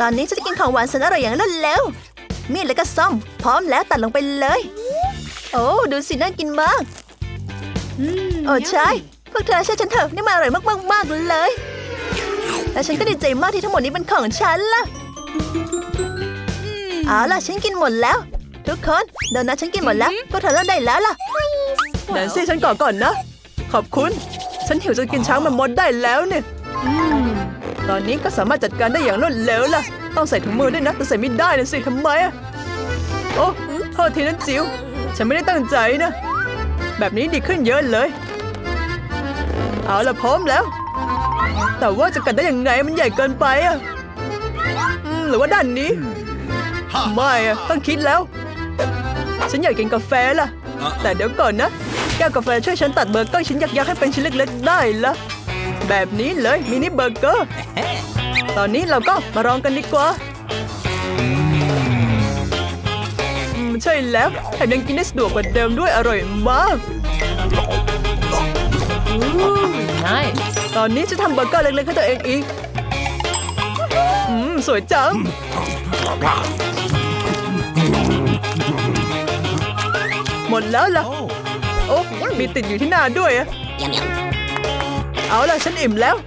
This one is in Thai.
ตอนนี้ฉันจะกินของหวานแสนอร่อยอย่างรวดเร็วมีดแล้วก็ซ่อม พร้อมแล้วตัดลงไปเลย โอ้ดูสิน่ากินมากโอ้ใช่พวกเธอเชื่อฉันเถอะนี่มันอร่อยมากๆมากๆเลย และฉันก็ดีใจมากที่ทั้งหมดนี้เป็นของฉันล่ะเอาล่ะฉันกินหมดแล้ว ทุกคนโดนัทฉันกินหมดแล้วพวกเธอเริ่มได้แล้วล่ะแนนซี่ฉันก่อนก่อนนะ ขอบคุณ ฉันหิวจนกินช้างมันมดได้แล้วเนี่ย ตอนนี้ก็สามารถจัดการได้อย่างรวดเร็วล่ะ ต้องใส่ถุงมือด้วยนะแต่ใส่ไม่ได้นะสิทำไมอะโอ้โทษทีนะจิ๋วฉันไม่ได้ตั้งใจนะ แบบนี้ดีขึ้นเยอะเลย เอาละพร้อมแล้ว แต่ว่าจะกัดได้ยังไงมันใหญ่เกินไปอะอืมหรือว่าด้านนี้ ไม่อะต้องคิดแล้ว ฉันอยากกินกาแฟล่ะ แต่เดี๋ยวก่อนนะ แก้วกาแฟช่วยฉันตัดเบอร์เกอร์ชิ้นยักษ์ๆให้เป็นชิ้นเล็กๆได้ละ แบบนี้เลยมินิเบอร์เกอร์ ตอนนี้เราก็มาลองกันดีกว่าใช่แล้วแถมยังกินได้สะดวกกว่าเดิมด้วยอร่อยมาก Nice. ตอนนี้จะทำเบอร์เกอร์เล็กๆให้ตัวเองอีกอืมสวยจังหมดแล้วล่ะ โอ้มีติดอยู่ที่หน้าด้วยอะ เอาล่ะฉันอิ่มแล้ว